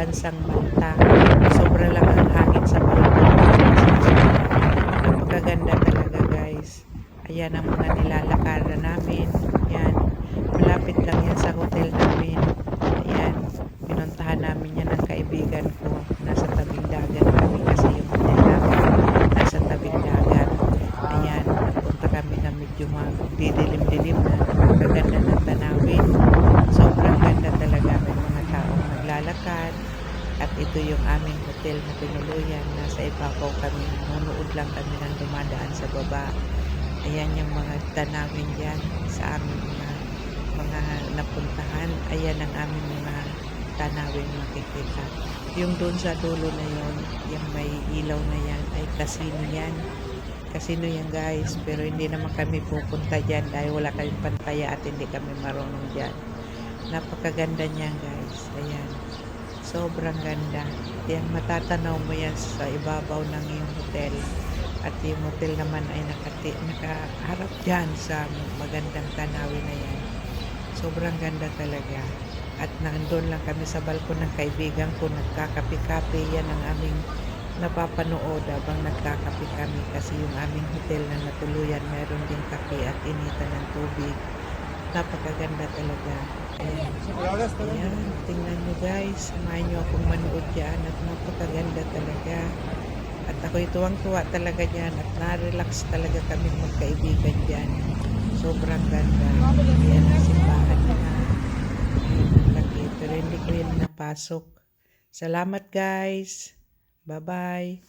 bansang Malta. Sobra lang ang hangin sa balkon. Napakaganda talaga guys. Ayan ang mga nilalakaran namin. Yan. Malapit lang yan sa hotel namin. Ayan. Pinuntahan namin yan ng kaibigan ko. Nasa tabing dagat kami kasi yung hotel namin nasa tabing dagat. Ayan. Napunta kami na medyo magdidilim-dilim na. Napakaganda ng tanawin. Sobrang ganda talaga. May mga naglalakad. At ito yung aming hotel na pinuluyan. Nasa ibabaw kami. Nunood lang kami ng dumadaan sa baba. Ayan yung mga tanawin dyan sa aming mga mga napuntahan. Ayan ang aming mga tanawin makikita. Yung doon sa dulo na yon, yung may ilaw na yan, ay casino yan. Casino yan guys, pero hindi naman kami pupunta dyan dahil wala kaming pantaya at hindi kami marunong dyan. Napakaganda niyan guys. Ayan. Sobrang ganda. Yan, matatanaw mo yan sa ibabaw ng iyong hotel. At yung hotel naman ay nakati, nakaharap dyan sa magandang tanawin na yan. Sobrang ganda talaga. At nandun lang kami sa balkon ng kaibigan ko, nagkakape-kape. Yan ang aming napapanood habang nagkakape kami kasi yung aming hotel na natuluyan, meron din kape at initan ng tubig. Napakaganda talaga. Ayan. Tingnan nyo guys. Samahan nyo akong manood dyan at napakaganda talaga. At ako'y tuwang-tuwa talaga dyan at na-relax talaga kami magkaibigan dyan. Sobrang ganda. Ayan ang simbahan na. Ayan ang laki. Pero hindi ko yun. Salamat guys. Bye-bye.